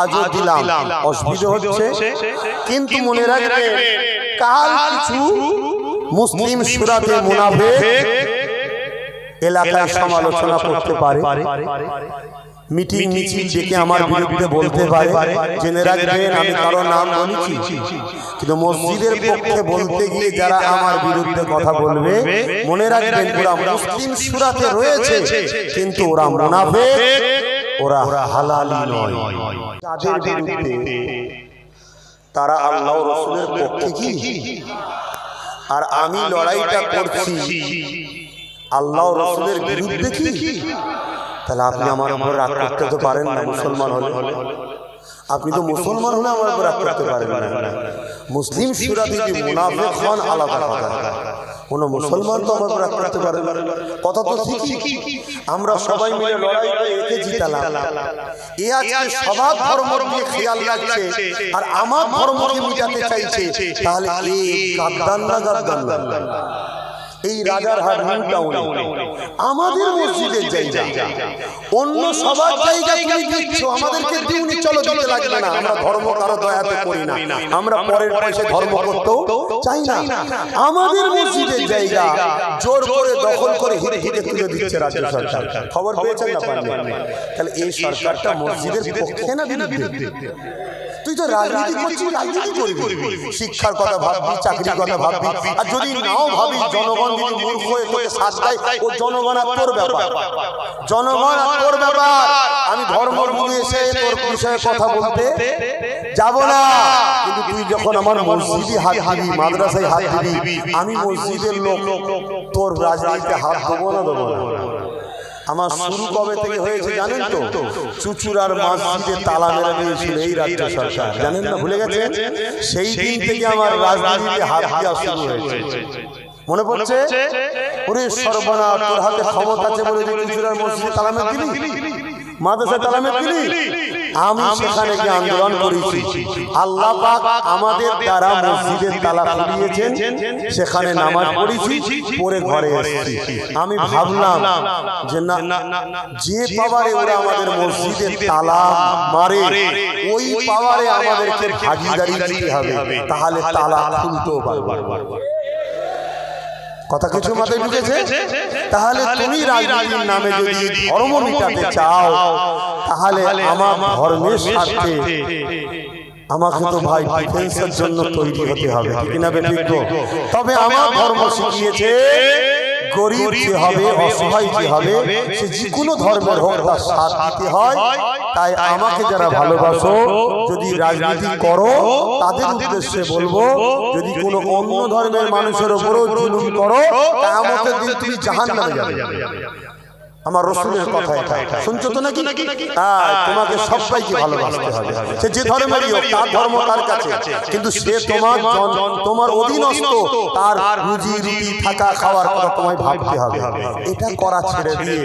আজও দিলাম। অসুবিধা হচ্ছে কিন্তু মনে রাখবেন কাল কিছু মুসলিম সুরাতে মুনাফেক এলাকায় সমালোচনা করতে পারে। মিটিং মিছিল ডেকে আমার বিরুদ্ধে বলতে পারে। জেনে রাখবেন আমি কারও নাম বলেছি। কিন্তু মসজিদের পক্ষে বলতে গিয়ে যারা আমার বিরুদ্ধে কথা বলবে মনে রাখবেন ওরা মুসলিম সুরাতে রয়েছে কিন্তু ওরা মুনাফেক। ওরা হালালি নয়। বিরুদ্ধে তারা আল্লাহ রসুলের পক্ষে কি? আর আমি লড়াইটা করছি। আল্লাহ রসুলের বিরুদ্ধে কি? তাহলে আপনি আমার উপর রাগ করতে তো পারেন না মুসলমান হলে। আপনি তো মুসলমান হলে আমার উপর রাগ করতে পারেন না মুসলিম সুরা যদি মুনাফেক হন আলাদা কথা। কোন মুসলমান তো আমার উপর করতে পারে কথা তো শিখি আমরা সবাই মিলে লড়াই করে একে জিতালাম। এ আজকে সবার ধর্ম নিয়ে খেয়াল রাখছে। আর আমার ধর্মকে মিটাতে চাইছে? তাহলে এ গাদ্দান না। গাদ্দান না। এই রাজার হাট নিউ টাউনে আমাদের মসজিদের জায়গা। অন্য সবার জায়গা তুমি দিচ্ছ আমাদেরকে দিউনি চলো দিতে লাগবে না। আমরা ধর্ম কারও দয়াতে করি না। আমরা পরের পয়সা ধর্ম করতেও চাই না। আমাদের মসজিদের জায়গা। জোর করে দখল করে হিরে হিরে তুলে দিচ্ছে রাজ্য সরকার। খবর পেয়েছেন না তাহলে এই সরকারটা মসজিদের পক্ষে না বিরুদ্ধে? তুই তো রাজনীতি করছিস রাজনীতি করবি। শিক্ষার কথা ভাববি চাকরির কথা ভাববি। আর যদি নাও ভাবি জনগণ যদি মূর্খ হয়ে তোকে দেয় ও জনগণ আর তোর ব্যাপার। জনগণ আর তোর ব্যাপার। আমি ধর্ম এসে তোর বিষয়ে কথা বলতে যাব না। কিন্তু তুই যখন আমার মসজিদে হাত দিবি মাদ্রাসায় হাত দিবি আমি মসজিদের লোক তোর রাজনীতিতে হাত দেবো না। দেবো না। আমার শুরু কবে থেকে হয়েছে জানেন তো? চুচুরার মসজিদে তালা মেরে দিয়েছিল এই রাজ্য সরকার। জানেন না ভুলে গেছে সেই দিন থেকে আমার রাজনীতিতে হাত দেওয়া শুরু হয়েছে। মনে পড়ছে? ওরে সর্বনা তোর হাতে ক্ষমতা আছে বলে চুচুরার মসজিদে তালা মেরে দিলি। মাদ্রাসায় তালা মেরে দিলি। আমি সেখানে গিয়ে আন্দোলন করেছি। আল্লাহ পাক আমাদের দ্বারা মসজিদের তালা খুলিয়েছেন সেখানে নামাজ পড়েছি পরে ঘরে এসেছি। আমি ভাবলাম যে না যে পাওয়ারে ওরা আমাদের মসজিদের তালা মারে ওই পাওয়ারে আমাদেরকে ভাগিদারি দিতে হবে। তাহলে তালা খুলতেও পারব। কথা কিছু মাথায় ঢুকেছে? তাহলে তুমি রাজনীতির নামে যদি ধর্ম মিটাতে চাও তাহলে আমার ধর্মের স্বার্থে আমাকে তো ভাই ডিফেন্সের জন্য তৈরি হতে হবে ঠিক না বেঠিক তবে আমার ধর্ম শিখিয়েছে গরিব যে হবে অসহায় যে হবে সে যে কোনো ধর্মের হোক তার সাথ দিতে হয় তাই আমাকে যারা ভালোবাসো যদি রাজনীতি করো তাদের উদ্দেশ্যে বলব যদি কোনো অন্য ধর্মের মানুষের উপরও জুলুম করো আমাকে দিন তুমি জাহান নামে যাবে। আমার রসুলের কথা এটা। শুনছো তো নাকি? হ্যাঁ, তোমাকে সবাইকে ভালোবাসতে হবে। সে যে ধর্মেরই হোক তার ধর্ম তার কাছে। কিন্তু সে তোমার তোমার অধীনস্থ তার রুজি রুটি থাকা খাওয়ার কথা তোমায় ভাবতে হবে। এটা করা ছেড়ে দিয়ে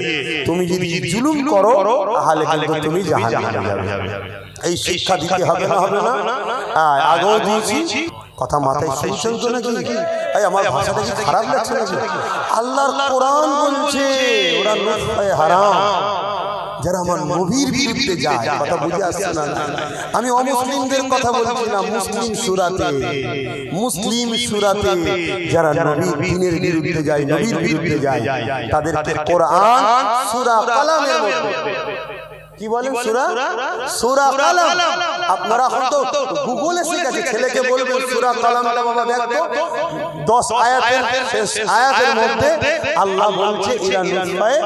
তুমি যদি জুলুম করো তাহলে কিন্তু তুমি যাবে। এই শিক্ষা দিতে হবে না হবে না? আগেও দিয়েছি। কথা মাথায় শুনছেন তো নাকি? এই আমার ভাষাটা কি খারাপ লাগছে নাকি? আল্লাহর কোরআন বলছে ওরা নুসখায়ে হারাম। যারা আমার নবীর বিরুদ্ধে যায় কথা বুঝে আসছে না। আমি অমুসলিমদের কথা বলছি না মুসলিম সুরাতে। মুসলিম সুরাতে যারা নবীর দিনের বিরুদ্ধে যায় নবীর বিরুদ্ধে যায় তাদেরকে কোরআন সূরা কালামের মধ্যে। কি বলেন? সুরা? সুরা? কালাম। আপনারা এখন তো গুগলে শিখেছে ছেলেকে বলবেন সুরা কালামটা বাবা দেখো দশ আয়াতের শেষ আয়াতের মধ্যে আল্লাহ বলছে ইরা নুসফায়ে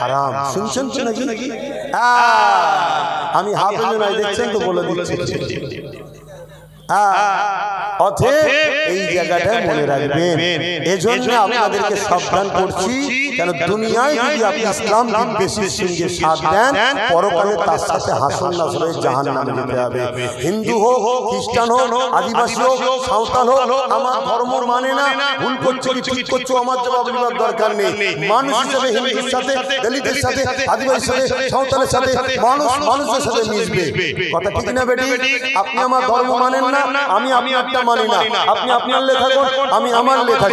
হারাম। শুনছেন তো নাকি? আমি হাফেজ নাই দেখছেন তো বলে দিচ্ছি। এই জায়গাটায় মনে রাখবেন। এজন্য আপনাদেরকে সাবধান করছি কেন দুনিয়ায় যদি আপনি ইসলাম বেশি সঙ্গে সাথ দেন পরকালে তার সাথে হাসন নাসরে জাহান নামে যেতে হবে। হিন্দু হোক খ্রিস্টান হোক আদিবাসী হোক সাঁওতাল হোক আমার ধর্ম মানে না। ভুল করছ কি ঠিক করছ আমার জবাব দেওয়ার দরকার নেই। মানুষ হিসেবে হিন্দুর সাথে দলিতের সাথে আদিবাসীর সাথে সাঁওতালের সাথে মানুষ মানুষের সাথে মিশবে। কথা ঠিক না বেটি? আপনি আমার ধর্ম মানেন না আমি আমি আপনার মানি না আপনি আপনার লেখা আমি আমার লেখা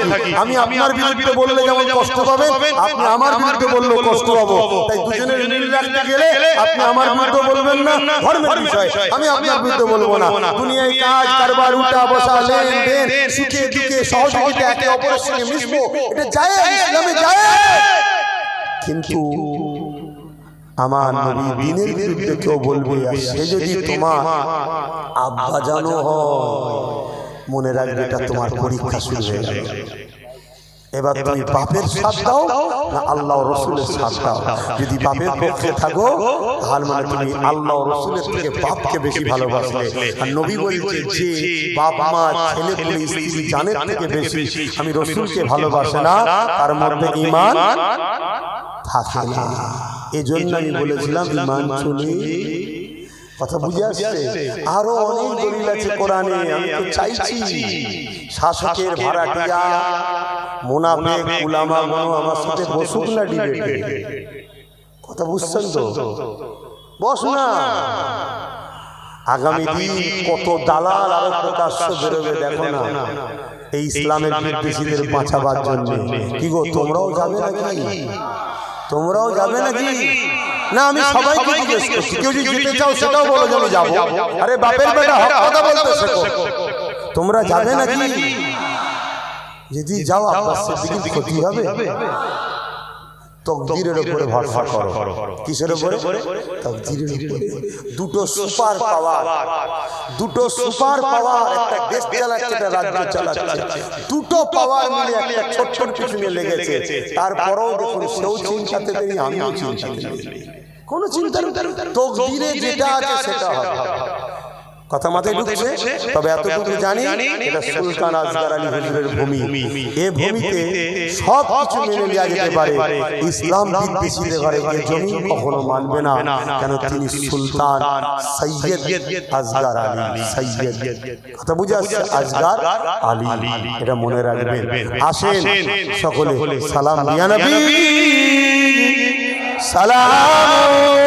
আমি আপনার বিরুদ্ধে বললে যেমন কষ্ট পাবেন আপনি আমার বিরুদ্ধে বললে কষ্ট হব। তাই দুজনের মিল রাখতে গেলে আপনি আমার বিরুদ্ধে বলবেন না ধর্মের বিষয়। আমি আপনার বিরুদ্ধে বলব না। দুনিয়ায় কাজ কারবার উঠা বসা লেনদেন সুখে দুঃখে সহযোগিতা একে অপরের সঙ্গে মিশবো। এটা যায় ইসলামে যায়। কিন্তু আমার নবী দিনের বিরুদ্ধে কেউ বলবে সে যদি তোমার আব্বা জানো হয় মনে রাখবে এটা তোমার পরীক্ষা শুরু হয়ে যাবে এবার তুমি বাপের সাথ দাও না আল্লাহ রসুলের সাথ দাও। যদি বাপের পক্ষে থাকো তাহলে মানে তুমি আল্লাহ রসুলের থেকে বাপকে বেশি ভালোবাসলে। আর নবী বলছে যে বাপ মা ছেলে পুলে স্ত্রী জানের থেকে বেশি। আমি রসুলকে ভালোবাসে না তার মধ্যে ইমান থাকে না। এজন্য আমি বলেছিলাম ইমান চলে কথা বুঝে আসছে? আরও অনেক দলিল আছে কোরআনে আমি তো চাইছি। শাসকের ভাড়াটিয়া মোনাফেক উলামা মনো আমার সাথে বসুক না ডিবেটে। কথা বুঝছেন তো? বস না। আগামী দিন কত দালাল আরও প্রকাশ্য বেরোবে দেখো না। এই ইসলামের বিদ্বেষীদের বাঁচাবার জন্য। কি গো তোমরাও যাবে নাকি? তোমরাও যাবে নাকি? না আমি সবাইকে জিজ্ঞেস করছি কেউ যদি যেতে চাও সেটাও বলো যেন যাব। আরে বাপের বেটা হক কথা বলতে শেখো। তোমরা যাবে নাকি? যদি যাও আব্বাস সিদ্দিকীর ক্ষতি হবে। তকদিরের উপরে ভরসা করো। কিসের উপরে? তকদিরের উপরে। দুটো সুপার পাওয়ার। দুটো সুপার পাওয়ার। একটা দেশ চালাচ্ছে একটা রাজ্য চালাচ্ছে। দুটো পাওয়ার মিলে একটা ছোট ছোট পিছনে লেগেছে। তারপরেও দেখুন সেও চিন্তাতে আমিও চিন্তাতে কোনো চিন্তা তকদিরে যেটা আছে সেটা হবে। কথা মাথায় ঢুকছে তবে এতটুকু জানি এটা সুলতান আজগার আলী হুজুরের ভূমি। এ ভূমিতে সব কিছু মেনে নেওয়া যেতে পারে। ইসলাম বিদ্বেষীদের ঘরে এ জমি কখনো মানবে না কেন তিনি সুলতান? সৈয়দ আজগার আলী সৈয়দ। কথা বুঝে আসছে? আজগার আলী এটা মনে রাখবেন। আসেন সকলে। সালাম দিয়া নবী। সালাম।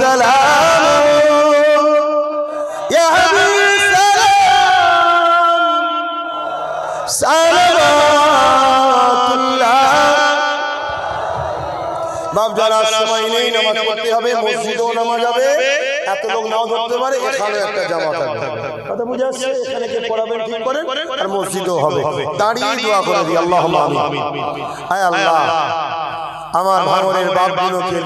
সালাম সালামাতুল্লাহ বাপ যারা সময় নেই, নামাজ পড়তে হবে, মসজিদেও নামাজ হবে। এত দাঁড়িয়ে দোয়া করে দিই। আল্লাহ আল্লাহ। আমার ভাঙনের বাপ গুলোকে